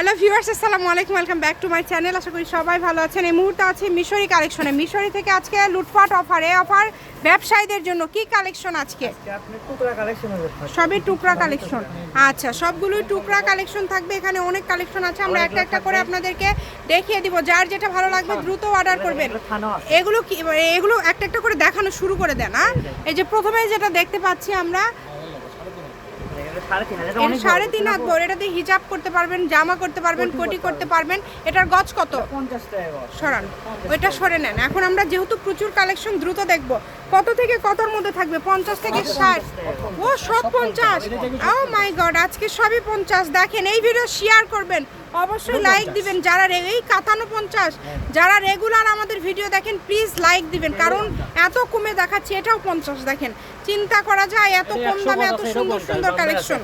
Hello viewers আসসালামু আলাইকুম welcome back to my channel. আশা করি সবাই ভালো আছেন। এই মুহূর্তে আছে মিশরি কালেকশনে। মিশরি থেকে আজকে লুটপাট অফার এই অফার ব্যবসায়ীদের জন্য কি কালেকশন আজকে? সবই টুকরা কালেকশন। আচ্ছা সবগুলোই টুকরা কালেকশন থাকবে। এখানে অনেক কালেকশন আছে। আমরা একটা একটা করে আপনাদেরকে দেখিয়ে দিব। যার যেটা ভালো লাগবে দ্রুত অর্ডার করবেন। এগুলো কি এগুলো একটা একটা করে দেখানো শুরু করে দেন হ্যাঁ এই যে প্রথমে যেটা দেখতে পাচ্ছি আমরা সাড়ে তিন হাত বড় এটাতে হিজাব করতে পারবেন জামা করতে পারবেন কোটি করতে পারবেন। এটার গজ কত। সরান ওইটা সরে নেন। এখন আমরা যেহেতু প্রচুর কালেকশন দ্রুত দেখব। কত থেকে কতর মধ্যে থাকবে? পঞ্চাশ থেকে ষাট? ও সব পঞ্চাশ ও মাই গড আজকে সবই পঞ্চাশ। দেখেন এই ভিডিও শেয়ার করবেন। অবশ্যই লাইক দিবেন যারা রে- এই কাতানো পঞ্চাশ যারা রেগুলার আমাদের ভিডিও দেখেন প্লিজ লাইক দিবেন। কারণ এত কমে দেখাচ্ছি এটাও পঞ্চাশ দেখেন। চিন্তা করা যায় এত কম দামে এত সুন্দর সুন্দর কালেকশন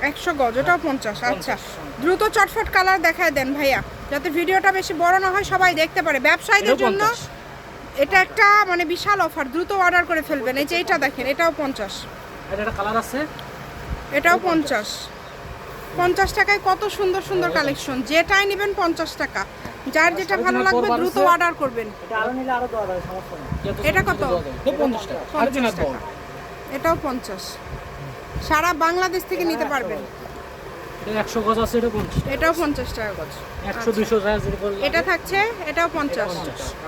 একশো গজ। ওটাও পঞ্চাশ আচ্ছা। দ্রুত চটফট কালার দেখায় দেন ভাইয়া। যাতে ভিডিওটা বেশি বড় না হয় সবাই দেখতে পারে। ব্যবসায়ীদের জন্য এটা একটা মানে বিশাল অফার দ্রুত অর্ডার করে ফেলবেন। এই যে এটা দেখেন এটাও পঞ্চাশ। এটা একটা কালার আছে। এটাও পঞ্চাশ। পঞ্চাশ টাকায় কত সুন্দর সুন্দর কালেকশন যেটাই নেবেন পঞ্চাশ টাকা। যার যেটা ভালো লাগবে দ্রুত অর্ডার করবেন। এটা কত? পঞ্চাশ টাকা। পঞ্চাশ টাকা। এটাও পঞ্চাশ। সারা বাংলাদেশ থেকে নিতে পারবেন। একশো গজ আছে এটা পঞ্চাশ। এটাও পঞ্চাশ টাকা গজ। একশো দুশো এটা থাকছে এটাও পঞ্চাশ।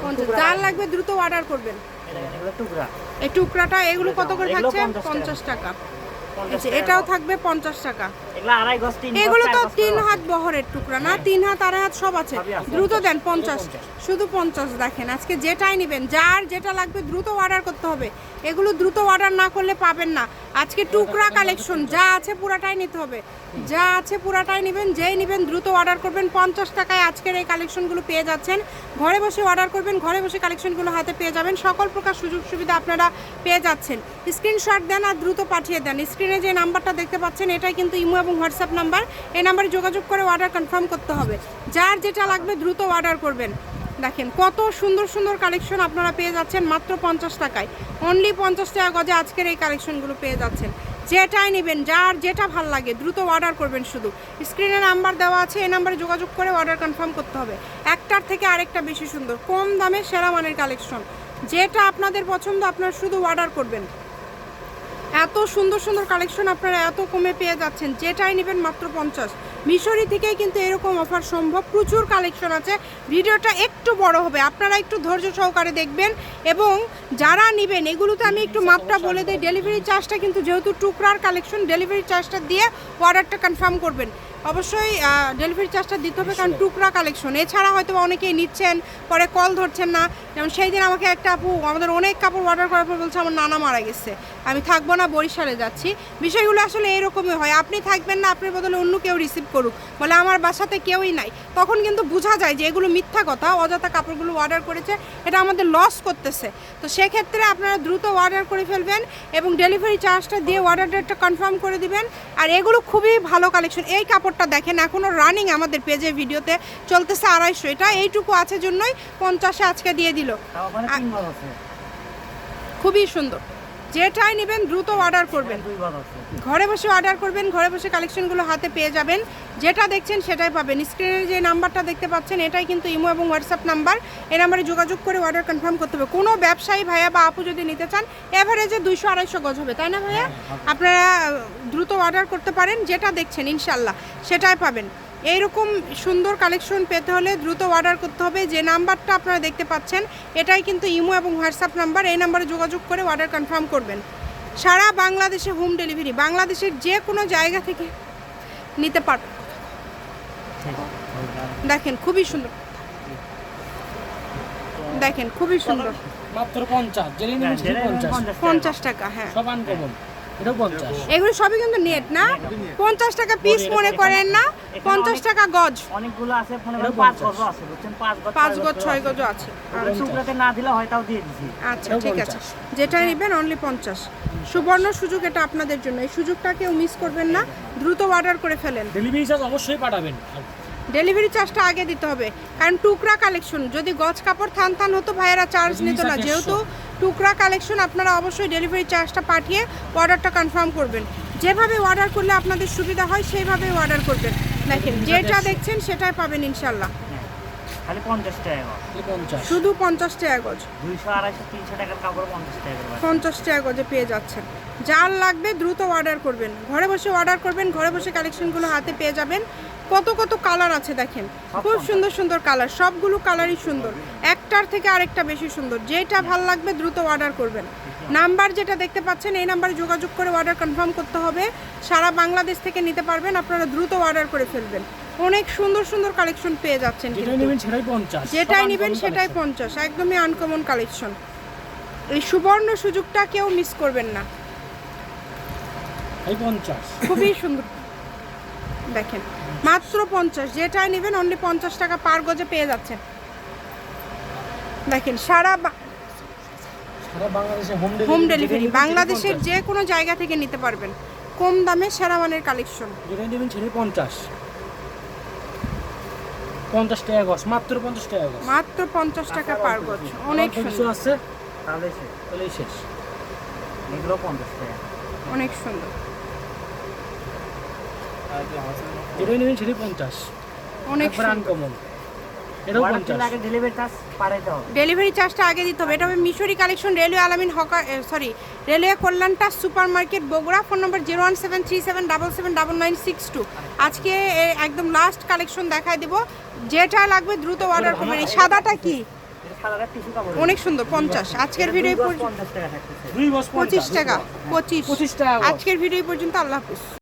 পঞ্চাশ। যার লাগবে দ্রুত অর্ডার করবেন। এটা এগুলো টুকরা এই টুকরাটা এগুলো কত করে থাকছে? পঞ্চাশ টাকা। এটাও থাকবে পঞ্চাশ টাকা। এগুলো তো তিন হাত বহরের টুকরা না? তিন হাত আড়াই হাত সব আছে। আছে। দ্রুত দেন পঞ্চাশ। শুধু পঞ্চাশ দেখেন আজকে যেটাই নেবেন যার যেটা লাগবে দ্রুত অর্ডার করতে হবে। এগুলো দ্রুত অর্ডার না করলে পাবেন না। আজকে টুকরা কালেকশন যা আছে পুরাটাই নিতে হবে। যা আছে পুরাটাই নেবেন যেই নেবেন দ্রুত অর্ডার করবেন। পঞ্চাশ টাকায় আজকের এই কালেকশনগুলো পেয়ে যাচ্ছেন। ঘরে বসে অর্ডার করবেন ঘরে বসে কালেকশনগুলো হাতে পেয়ে যাবেন। সকল প্রকার সুযোগ সুবিধা আপনারা পেয়ে যাচ্ছেন। স্ক্রিনশট দেন আর দ্রুত পাঠিয়ে দেন। স্ক্রিনে যে নাম্বারটা দেখতে পাচ্ছেন এটাই কিন্তু ইমো এবং হোয়াটসঅ্যাপ নাম্বার। এই নাম্বারে যোগাযোগ করে অর্ডার কনফার্ম করতে হবে। যার যেটা লাগবে দ্রুত অর্ডার করবেন। দেখেন, কত সুন্দর সুন্দর কালেকশন আপনারা পেয়ে যাচ্ছেন মাত্র পঞ্চাশ টাকায়। অনলি পঞ্চাশ টাকা গজে আজকের এই কালেকশনগুলো পেয়ে যাচ্ছেন। যেটাই নেবেন, যার যেটা ভালো লাগে, দ্রুত অর্ডার করবেন শুধু। স্ক্রিনে নাম্বার দেওয়া আছে, এই নাম্বারে যোগাযোগ করে অর্ডার কনফার্ম করতে হবে। একটার থেকে আরেকটা বেশি সুন্দর, কম দামে সেরা মানের কালেকশন যেটা আপনাদের পছন্দ, আপনারা শুধু অর্ডার করবেন। এত সুন্দর সুন্দর কালেকশন আপনারা এত কমে পেয়ে যাচ্ছেন যেটাই নেবেন মাত্র পঞ্চাশ। মিশরি থেকেই কিন্তু এরকম অফার সম্ভব প্রচুর কালেকশন আছে। ভিডিওটা একটু বড় হবে আপনারা একটু ধৈর্য সহকারে দেখবেন। এবং যারা নেবেন এগুলোতে আমি একটু মাপটা বলে দিই ডেলিভারি চার্জটা কিন্তু যেহেতু টুকরার কালেকশন ডেলিভারি চার্জটা দিয়ে অর্ডারটা কনফার্ম করবেন। অবশ্যই ডেলিভারি চার্জটা দিতে হবে কারণ টুকরা কালেকশন এছাড়া হয়তো অনেকেই নিচ্ছেন পরে কল ধরছেন না। যেমন সেই দিন আমাকে একটা আপু আমাদের অনেক কাপড় অর্ডার করার পর বলছে আমার নানা মারা গেছে। আমি থাকব না বরিশালে যাচ্ছি। বিষয়গুলো আসলে এরকমই হয়। আপনি থাকবেন না আপনার বদলে অন্য কেউ রিসিভ করুক। বলে আমার বাসাতে কেউই নাই। তখন কিন্তু বোঝা যায় যে এগুলো মিথ্যা কথা অযথা কাপড়গুলো অর্ডার করেছে এটা আমাদের লস করতেছে। তো সেক্ষেত্রে আপনারা দ্রুত অর্ডার করে ফেলবেন এবং ডেলিভারি চার্জটা দিয়ে অর্ডার ডেটটা কনফার্ম করে দিবেন। আর এগুলো খুবই ভালো কালেকশন এই কাপড়টা দেখেন এখনও রানিং আমাদের পেজে ভিডিওতে চলতেছে আড়াইশো। এটা এইটুকু আছে জন্যই পঞ্চাশে আজকে দিয়ে দিল। আছে। খুবই সুন্দর। যেটাই নেবেন দ্রুত অর্ডার করবেন। ঘরে বসে অর্ডার করবেন ঘরে বসে কালেকশনগুলো হাতে পেয়ে যাবেন। যেটা দেখছেন সেটাই পাবেন। স্ক্রিনে যে নাম্বারটা দেখতে পাচ্ছেন এটাই কিন্তু ইমো এবং হোয়াটসঅ্যাপ নাম্বার এই নাম্বারে যোগাযোগ করে অর্ডার কনফার্ম করতে হবে। কোনো ব্যবসায়ী ভাইয়া বা আপু যদি নিতে চান এভারেজে দুইশো আড়াইশো গজ হবে। তাই না ভাইয়া? আপনারা দ্রুত অর্ডার করতে পারেন। যেটা দেখছেন ইনশাল্লাহ সেটাই পাবেন। এইরকম সুন্দর কালেকশন পেতে হলে দ্রুত অর্ডার করতে হবে। যে নাম্বারটা আপনারা দেখতে পাচ্ছেন এটাই কিন্তু ইমো এবং হোয়াটসঅ্যাপ নাম্বার। এই নাম্বারে যোগাযোগ করে অর্ডার কনফার্ম করবেন। সারা বাংলাদেশে হোম ডেলিভারি বাংলাদেশের যে কোনো জায়গা থেকে নিতে পারবেন। দেখেন খুবই সুন্দর। দেখেন খুবই সুন্দর। মাত্র পঞ্চাশ পঞ্চাশ। টাকা। হ্যাঁ। সব আনকমন এগুলো সবই কিন্তু নেট না? পঞ্চাশ টাকা পিস মনে করেন না পঞ্চাশ টাকা গজ। অনেকগুলো আছে পাঁচ গজ আছে বুঝছেন? পাঁচ গজ ছয় গজ আছে। আছে। না দিলে হয় তাও দিয়ে দিছি। আচ্ছা ঠিক আছে। যেটা নেবেন অনলি পঞ্চাশ। সুবর্ণ সুযোগ এটা আপনাদের জন্য। এই সুযোগটা কেউ মিস করবেন না। দ্রুত অর্ডার করে ফেলেন। ডেলিভারি চার্জ অবশ্যই পাঠাবেন। ডেলিভারি চার্জটা আগে দিতে হবে। কারণ টুকরা কালেকশন যদি গজ কাপড় থান থান হতো ভাইয়েরা চার্জ নিত না। যেহেতু টুকরা কালেকশন আপনারা অবশ্যই ডেলিভারি চার্জটা পাঠিয়ে অর্ডারটা কনফার্ম করবেন। যেভাবে অর্ডার করলে আপনাদের সুবিধা হয় সেইভাবে অর্ডার করবেন। দেখেন যেটা দেখছেন সেটাই পাবেন ইনশাল্লাহ। খালি পঞ্চাশ টাকা শুধু পঞ্চাশ টাকা গজ। দুইশো আড়াইশো তিনশো টাকার কাপড় পঞ্চাশ টাকা পঞ্চাশ টাকা গজে পেয়ে যাচ্ছেন। যার লাগবে দ্রুত অর্ডার করবেন। ঘরে বসে অর্ডার করবেন ঘরে বসে কালেকশনগুলো হাতে পেয়ে যাবেন। কত কত কালার আছে দেখেন। খুব সুন্দর সুন্দর কালার সবগুলো কালারই সুন্দর। একটার থেকে আরেকটা বেশি সুন্দর। যেটা ভালো লাগবে দ্রুত অর্ডার করবেন। নাম্বার যেটা দেখতে পাচ্ছেন এই নাম্বারে যোগাযোগ করে অর্ডার কনফার্ম করতে হবে। সারা বাংলাদেশ থেকে নিতে পারবেন আপনারা দ্রুত অর্ডার করে ফেলবেন। অনেক সুন্দর সুন্দর কালেকশন পেয়ে যাচ্ছেন যেটাই নেবেন সেটাই পঞ্চাশ। একদমই আনকমন কালেকশন এই সুবর্ণ সুযোগটা কেউ মিস করবেন না। খুবই সুন্দর। দেখেন মাত্র পঞ্চাশ। যেটাই নেবেন অনলি পঞ্চাশ টাকা পার গজে পেয়ে যাচ্ছেন। দেখেন সারা হোম ডেলিভারি বাংলাদেশের যে কোনো জায়গা থেকে নিতে পারবেন। কম দামে সেরা মানের কালেকশন নেবেন সেটাই পঞ্চাশ। পঞ্চাশ টাকা গছ মাত্র পঞ্চাশ টাকা গছ মাত্র পঞ্চাশ টাকা পার গজ। অনেক কিছু আছে তাহলে সে তাহলেই শেষ। এগুলো পঞ্চাশ টাকা। অনেক সুন্দর। যেটাই নেবেন সেটাই পঞ্চাশ। অনেক আনকমন এটাও পঞ্চাশ। আগে ডেলিভারি চার্জটা আগে দিতে হবে। এটা হবে Mishri collection railway Alamin hawker sorry railway কল্যাণটা super market Bogura phone number zero one seven three seven double seven double nine six two আজকে একদম লাস্ট কালেকশন দেখায় দিব। যেটা লাগবে দ্রুত অর্ডার করবেন। এই সাদাটা কি? অনেক সুন্দর পঞ্চাশ। আজকের ভিডিও পঁচিশ টাকা পঁচিশ পঁচিশ টাকা। আজকের ভিডিও পর্যন্ত আল্লাহ হাফিজ।